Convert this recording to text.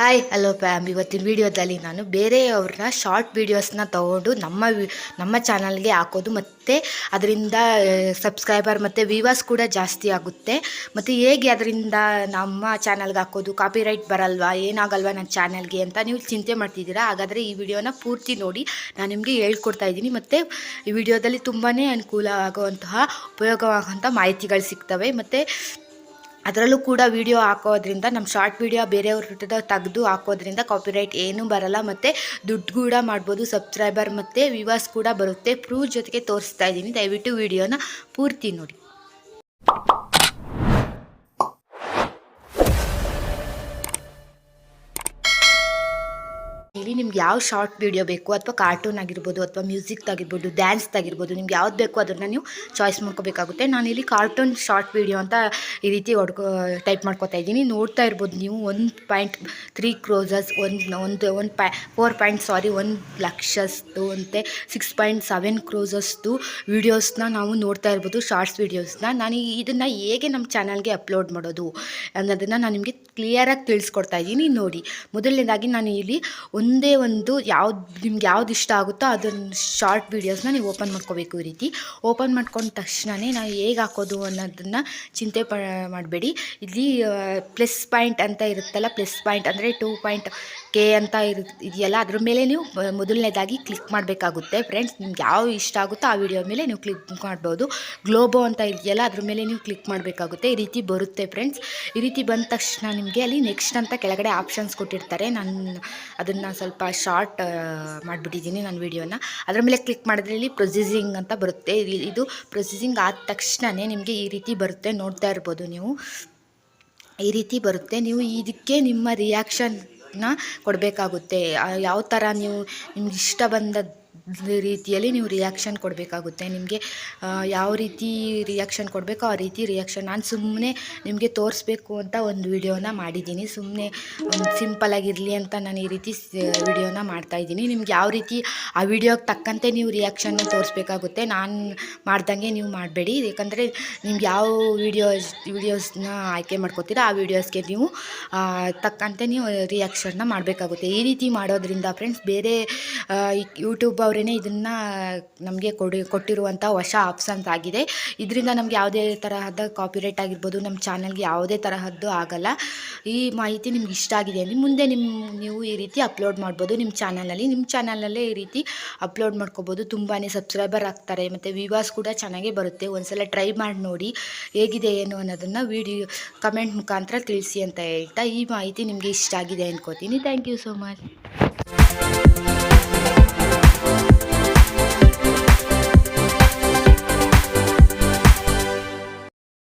Hi hello Pam ಇವತ್ತಿನ ವಿಡಿಯೋದಲ್ಲಿ ನಾನು ಬೇರೆಯವ್ರನ್ನ ಶಾರ್ಟ್ ವೀಡಿಯೋಸ್ನ ತೊಗೊಂಡು ನಮ್ಮ ವಿ, ನಮ್ಮ ಚಾನಲ್ಗೆ ಹಾಕೋದು ಮತ್ತು ಅದರಿಂದ ಸಬ್ಸ್ಕ್ರೈಬರ್ ಮತ್ತು ವ್ಯೂವರ್ಸ್ ಕೂಡ ಜಾಸ್ತಿ ಆಗುತ್ತೆ. ಮತ್ತು ಹೇಗೆ ಅದರಿಂದ ನಮ್ಮ ಚಾನಲ್ಗೆ ಹಾಕೋದು ಕಾಪಿರೈಟ್ ಬರಲ್ವಾ, ಏನಾಗಲ್ವಾ ನನ್ನ ಚಾನಲ್ಗೆ ಅಂತ ನೀವು ಚಿಂತೆ ಮಾಡ್ತಿದ್ದೀರಾ? ಹಾಗಾದರೆ ಈ ವಿಡಿಯೋನ ಪೂರ್ತಿ ನೋಡಿ, ನಾನು ನಿಮಗೆ ಹೇಳ್ಕೊಡ್ತಾ ಇದ್ದೀನಿ. ಮತ್ತು ಈ ವಿಡಿಯೋದಲ್ಲಿ ತುಂಬಾ ಅನುಕೂಲ ಆಗುವಂತಹ ಉಪಯೋಗವಾಗುವಂಥ ಮಾಹಿತಿಗಳು ಸಿಗ್ತವೆ. ಮತ್ತು ಅದರಲ್ಲೂ ಕೂಡ ವಿಡಿಯೋ ಹಾಕೋದ್ರಿಂದ ನಮ್ಮ ಶಾರ್ಟ್ ವಿಡಿಯೋ ಬೇರೆಯವ್ರ ತೆಗೆದು ಹಾಕೋದ್ರಿಂದ ಕಾಪಿರೈಟ್ ಏನೂ ಬರಲ್ಲ ಮತ್ತು ದುಡ್ಡು ಕೂಡ ಮಾಡ್ಬೋದು ಸಬ್ಸ್ಕ್ರೈಬರ್ ಮತ್ತು ವಿವಾಸ್ ಕೂಡ ಬರುತ್ತೆ. ಪ್ರೂಫ್ ಜೊತೆಗೆ ತೋರಿಸ್ತಾ ಇದ್ದೀನಿ. ದಯವಿಟ್ಟು ವಿಡಿಯೋನ ಪೂರ್ತಿ ನೋಡಿ. ಇಲ್ಲಿ ನಿಮ್ಗೆ ಯಾವ ಶಾರ್ಟ್ ವೀಡಿಯೋ ಬೇಕು ಅಥವಾ ಕಾರ್ಟೂನ್ ಆಗಿರ್ಬೋದು ಅಥವಾ ಮ್ಯೂಸಿಕ್ ಆಗಿರ್ಬೋದು ಡ್ಯಾನ್ಸ್ ಆಗಿರ್ಬೋದು ನಿಮ್ಗೆ ಯಾವ್ದು ಬೇಕು ಅದನ್ನು ನೀವು ಚಾಯ್ಸ್ ಮಾಡ್ಕೋಬೇಕಾಗುತ್ತೆ. ಇಲ್ಲಿ ಕಾರ್ಟೂನ್ ಶಾರ್ಟ್ ವೀಡಿಯೋ ಅಂತ ಈ ರೀತಿ ಹೊಡ್ಕೊ ಟೈಪ್ ಮಾಡ್ಕೊತಾ ಇದ್ದೀನಿ. ನೋಡ್ತಾ ಇರ್ಬೋದು ನೀವು ಒಂದು ಪಾಯಿಂಟ್ ತ್ರೀ ಕ್ರೋಸಸ್ ಒಂದು ಒಂದು ಒಂದು ಪಾ ಫೋರ್ ಪಾಯಿಂಟ್ ಸಾರಿ ಒಂದು ಲಕ್ಷಸ್ದು ಅಂತೆ ಸಿಕ್ಸ್ ಪಾಯಿಂಟ್ ಸೆವೆನ್ ಕ್ರೋಸಸ್ದು ವೀಡಿಯೋಸ್ನ ನಾವು ನೋಡ್ತಾ ಇರ್ಬೋದು ಶಾರ್ಟ್ಸ್ ವೀಡಿಯೋಸ್ನ ನಾನು ಇದನ್ನು ಹೇಗೆ ನಮ್ಮ ಚಾನಲ್ಗೆ ಅಪ್ಲೋಡ್ ಮಾಡೋದು ಅನ್ನೋದನ್ನು ನಾನು ನಿಮಗೆ ಕ್ಲಿಯರಾಗಿ ತಿಳಿಸ್ಕೊಡ್ತಾ ಇದ್ದೀನಿ. ನೋಡಿ, ಮೊದಲನೇದಾಗಿ ನಾನು ಇಲ್ಲಿ ಒಂದೇ ಒಂದು ಯಾವ್ದು, ನಿಮ್ಗೆ ಯಾವ್ದು ಇಷ್ಟ ಆಗುತ್ತೋ ಅದನ್ನು ಶಾರ್ಟ್ ವೀಡಿಯೋಸ್ನ ನೀವು ಓಪನ್ ಮಾಡ್ಕೋಬೇಕು ಈ ರೀತಿ. ಓಪನ್ ಮಾಡ್ಕೊಂಡ ತಕ್ಷಣವೇ ನಾವು ಹೇಗೆ ಹಾಕೋದು ಅನ್ನೋದನ್ನು ಚಿಂತೆ ಪ, ಮಾಡಬೇಡಿ. ಇಲ್ಲಿ ಪ್ಲಸ್ ಪಾಯಿಂಟ್ ಅಂತ ಇರುತ್ತಲ್ಲ ಪ್ಲಸ್ ಪಾಯಿಂಟ್ ಅಂದರೆ ಟೂ ಪಾಯಿಂಟ್ ಕೆ ಅಂತ ಇರು, ಇದೆಯಲ್ಲ, ಅದ್ರ ಮೇಲೆ ನೀವು ಮೊದಲನೇದಾಗಿ ಕ್ಲಿಕ್ ಮಾಡಬೇಕಾಗುತ್ತೆ. ಫ್ರೆಂಡ್ಸ್ ನಿಮ್ಗೆ ಯಾವ ಇಷ್ಟ ಆಗುತ್ತೋ ಆ ವಿಡಿಯೋ ಮೇಲೆ ನೀವು ಕ್ಲಿಕ್ ಮಾಡ್ಬೋದು. ಗ್ಲೋಬೋ ಅಂತ ಇದೆಯಲ್ಲ, ಅದ್ರ ಮೇಲೆ ನೀವು ಕ್ಲಿಕ್ ಮಾಡಬೇಕಾಗುತ್ತೆ. ಈ ರೀತಿ ಬರುತ್ತೆ ಫ್ರೆಂಡ್ಸ್ ಈ ರೀತಿ ಬಂದ ತಕ್ಷಣ ನಿಮಗೆ ಅಲ್ಲಿ ನೆಕ್ಸ್ಟ್ ಅಂತ ಕೆಳಗಡೆ ಆಪ್ಷನ್ಸ್ ಕೊಟ್ಟಿರ್ತಾರೆ. ನಾನು ಅದನ್ನು ಸ್ವಲ್ಪ ಶಾರ್ಟ್ ಮಾಡಿಬಿಟ್ಟಿದ್ದೀನಿ ನಾನು ವೀಡಿಯೋನ ಅದರ ಮೇಲೆ ಕ್ಲಿಕ್ ಮಾಡಿದ್ರೆ ಇಲ್ಲಿ ಪ್ರೊಸೆಸಿಂಗ್ ಅಂತ ಬರುತ್ತೆ. ಇದು- ಇದು ಪ್ರೊಸೆಸಿಂಗ್ ಆದ ತಕ್ಷಣವೇ ನಿಮಗೆ ಈ ರೀತಿ ಬರುತ್ತೆ ನೋಡ್ತಾ ಇರ್ಬೋದು ನೀವು. ಈ ರೀತಿ ಬರುತ್ತೆ. ನೀವು ಇದಕ್ಕೆ ನಿಮ್ಮ ರಿಯಾಕ್ಷನ್ನ ಕೊಡಬೇಕಾಗುತ್ತೆ. ಯಾವ ಥರ ನೀವು ನಿಮ್ಗೆ ಇಷ್ಟ ಬಂದ ರೀತಿಯಲ್ಲಿ ನೀವು ರಿಯಾಕ್ಷನ್ ಕೊಡಬೇಕಾಗುತ್ತೆ. ನಿಮಗೆ ಯಾವ ರೀತಿ ರಿಯಾಕ್ಷನ್ ಕೊಡಬೇಕೋ ಆ ರೀತಿ ರಿಯಾಕ್ಷನ್ ನಾನು ಸುಮ್ಮನೆ ನಿಮಗೆ ತೋರಿಸ್ಬೇಕು ಅಂತ ಒಂದು ವಿಡಿಯೋನ ಮಾಡಿದ್ದೀನಿ. ಸುಮ್ಮನೆ ಸಿಂಪಲಾಗಿರಲಿ ಅಂತ ನಾನು ಈ ರೀತಿ ವಿಡಿಯೋನ ಮಾಡ್ತಾಯಿದ್ದೀನಿ ನಿಮ್ಗೆ ಯಾವ ರೀತಿ ಆ ವಿಡಿಯೋಗೆ ತಕ್ಕಂತೆ ನೀವು ರಿಯಾಕ್ಷನ್ನ ತೋರಿಸ್ಬೇಕಾಗುತ್ತೆ. ನಾನು ಮಾಡ್ದಂಗೆ ನೀವು ಮಾಡಬೇಡಿ. ಯಾಕಂದರೆ ನಿಮ್ಗೆ ಯಾವ ವಿಡಿಯೋಸ್ ವಿಡಿಯೋಸ್ನ ಆಯ್ಕೆ ಮಾಡ್ಕೋತೀರಾ, ಆ ವಿಡಿಯೋಸ್ಗೆ ನೀವು ತಕ್ಕಂತೆ ನೀವು ರಿಯಾಕ್ಷನ್ನ ಮಾಡಬೇಕಾಗುತ್ತೆ. ಈ ರೀತಿ ಮಾಡೋದ್ರಿಂದ ಫ್ರೆಂಡ್ಸ್ ಬೇರೆ ಯೂಟ್ಯೂಬ್ ಅವರೇ ಇದನ್ನು ನಮಗೆ ಕೊಡಿ ಕೊಟ್ಟಿರುವಂಥ ಹೊಸ ಆಪ್ಷನ್ಸ್ ಆಗಿದೆ. ಇದರಿಂದ ನಮ್ಗೆ ಯಾವುದೇ ತರಹದ ಕಾಪಿರೇಟ್ ಆಗಿರ್ಬೋದು ನಮ್ಮ ಚಾನಲ್ಗೆ ಯಾವುದೇ ತರಹದ್ದು ಆಗಲ್ಲ. ಈ ಮಾಹಿತಿ ನಿಮ್ಗೆ ಇಷ್ಟ ಆಗಿದೆ ಅಂದರೆ ಮುಂದೆ ನಿಮ್ಮ ನೀವು ಈ ರೀತಿ ಅಪ್ಲೋಡ್ ಮಾಡ್ಬೋದು. ನಿಮ್ಮ ಚಾನಲಲ್ಲಿ ನಿಮ್ಮ ಚಾನಲಲ್ಲೇ ಈ ರೀತಿ ಅಪ್ಲೋಡ್ ಮಾಡ್ಕೋಬೋದು. ತುಂಬಾ ಸಬ್ಸ್ಕ್ರೈಬರ್ ಆಗ್ತಾರೆ, ಮತ್ತು ವಿವಾಸ್ ಕೂಡ ಚೆನ್ನಾಗೇ ಬರುತ್ತೆ. ಒಂದ್ಸಲ ಟ್ರೈ ಮಾಡಿ ನೋಡಿ ಹೇಗಿದೆ ಏನು ಅನ್ನೋದನ್ನು ವಿಡಿಯೋ ಕಮೆಂಟ್ ಮುಖಾಂತರ ತಿಳಿಸಿ ಅಂತ ಹೇಳ್ತಾ ಈ ಮಾಹಿತಿ ನಿಮಗೆ ಇಷ್ಟ ಆಗಿದೆ ಅನ್ಕೋತೀನಿ. Thank you so much